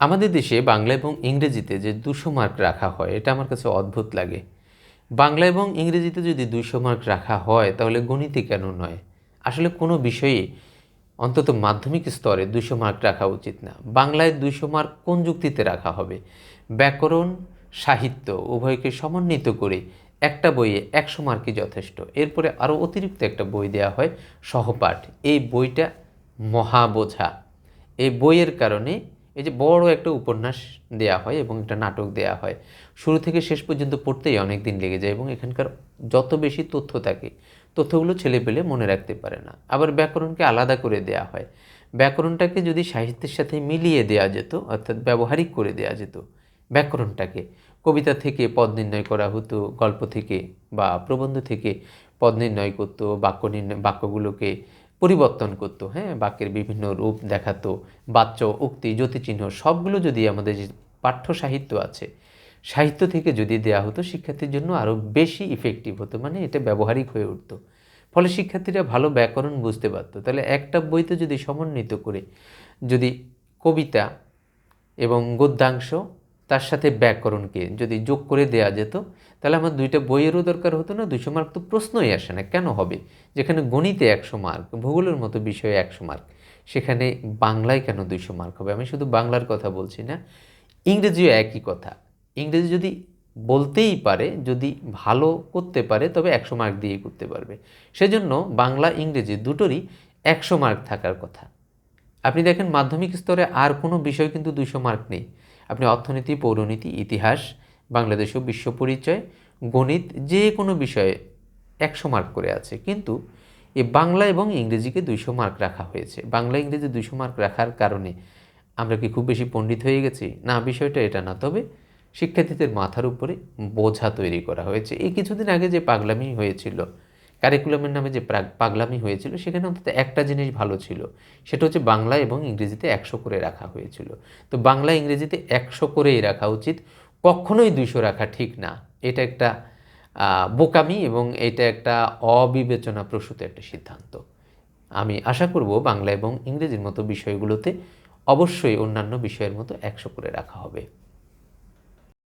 আমাদের দেশে বাংলা এবং ইংরেজিতে যে দুশো মার্ক রাখা হয়, এটা আমার কাছে অদ্ভুত লাগে। বাংলা এবং ইংরেজিতে যদি দুইশো মার্ক রাখা হয়, তাহলে গণিতে কেন নয়? আসলে কোনো বিষয়ে অন্তত মাধ্যমিক স্তরে দুশো মার্ক রাখা উচিত না। বাংলায় দুইশো মার্ক কোন যুক্তিতে রাখা হবে? ব্যাকরণ, সাহিত্য উভয়কে সমন্বিত করে একটা বইয়ে একশো মার্কই যথেষ্ট। এরপরে আরও অতিরিক্ত একটা বই দেওয়া হয়, সহপাঠ। এই বইটা মহাবোঝা এই বইয়ের কারণে এই যে বড় একটা উপন্যাস দেয়া হয় এবং একটা নাটক দেয়া হয়, শুরু থেকে শেষ পর্যন্ত পড়তেই অনেক দিন লেগে যায় এবং এখানকার যত বেশি তথ্য থাকে, তথ্যগুলো ছেলে পেলে মনে রাখতে পারে না। আবার ব্যাকরণকে আলাদা করে দেয়া হয়। ব্যাকরণটাকে যদি সাহিত্যের সাথে মিলিয়ে দেয়া যেত, অর্থাৎ ব্যবহারিক করে দেয়া যেত, ব্যাকরণটাকে, কবিতা থেকে পদ নির্ণয় করা হতো, গল্প থেকে বা প্রবন্ধ থেকে পদ নির্ণয় করতো, বাক্য নির্ণয়, বাক্যগুলোকে পরিবর্তন করতো হ্যাঁ? বাক্যের বিভিন্ন রূপ দেখাতো, বাচ্য, উক্তি, জ্যোতিচিহ্ন, সবগুলো যদি আমাদের যে পাঠ্য সাহিত্য আছে, সাহিত্য থেকে যদি দেয়া হতো, শিক্ষার্থীর জন্য আরও বেশি ইফেক্টিভ হতো মানে এটা ব্যবহারিক হয়ে উঠতো। ফলে শিক্ষার্থীরা ভালো ব্যাকরণ বুঝতে পারতো। তাহলে একটা বইতে যদি সমন্বিত করে যদি কবিতা এবং গদ্যাংশ তার সাথে ব্যাকরণকে যদি যোগ করে দেয়া যেত, তাহলে আমার দুইটা বইয়েরও দরকার হতো না দুশো মার্ক তো প্রশ্নই আসে না, কেন হবে? যেখানে গণিতে একশো মার্ক ভূগোলের মতো বিষয়ে একশো মার্ক সেখানে বাংলায় কেন দুইশো মার্ক হবে? আমি শুধু বাংলার কথা বলছি না, ইংরেজিও একই কথা। ইংরেজি যদি বলতেই পারে, যদি ভালো করতে পারে, তবে একশো মার্ক দিয়ে করতে পারবে। সেজন্য বাংলা, ইংরেজি দুটোরই একশো মার্ক থাকার কথা। আপনি দেখেন মাধ্যমিক স্তরে আর কোনো বিষয় কিন্তু দুইশো মার্ক নেই। আপনি অর্থনীতি, পৌরনীতি, ইতিহাস, বাংলাদেশ ও বিশ্ব পরিচয়, গণিত যে কোনো বিষয়ে একশো মার্ক করে আছে। কিন্তু এই বাংলা এবং ইংরেজিকে দুইশো মার্ক রাখা হয়েছে। বাংলা, ইংরেজি দুইশো মার্ক রাখার কারণে আমরা কি খুব বেশি পণ্ডিত হয়ে গেছি? না, বিষয়টা এটা না। তবে শিক্ষার্থীদের মাথার উপরে বোঝা তৈরি করা হয়েছে। এই কিছুদিন আগে যে পাগলামি হয়েছিল কারিকুলামের নামে যে পাগলামি হয়েছিল, সেখানে অন্তত একটা জিনিস ভালো ছিল। সেটা হচ্ছে বাংলা এবং ইংরেজিতে একশো করে রাখা হয়েছিল। তো বাংলা, ইংরেজিতে একশো করেই রাখা উচিত। কখনোই দুইশো রাখা ঠিক না। এটা একটা বোকামি এবং এটা একটা অবিবেচনা প্রসূত একটা সিদ্ধান্ত। আমি আশা করব বাংলা এবং ইংরেজির মতো বিষয়গুলোতে অবশ্যই অন্যান্য বিষয়ের মতো একশো করে রাখা হবে।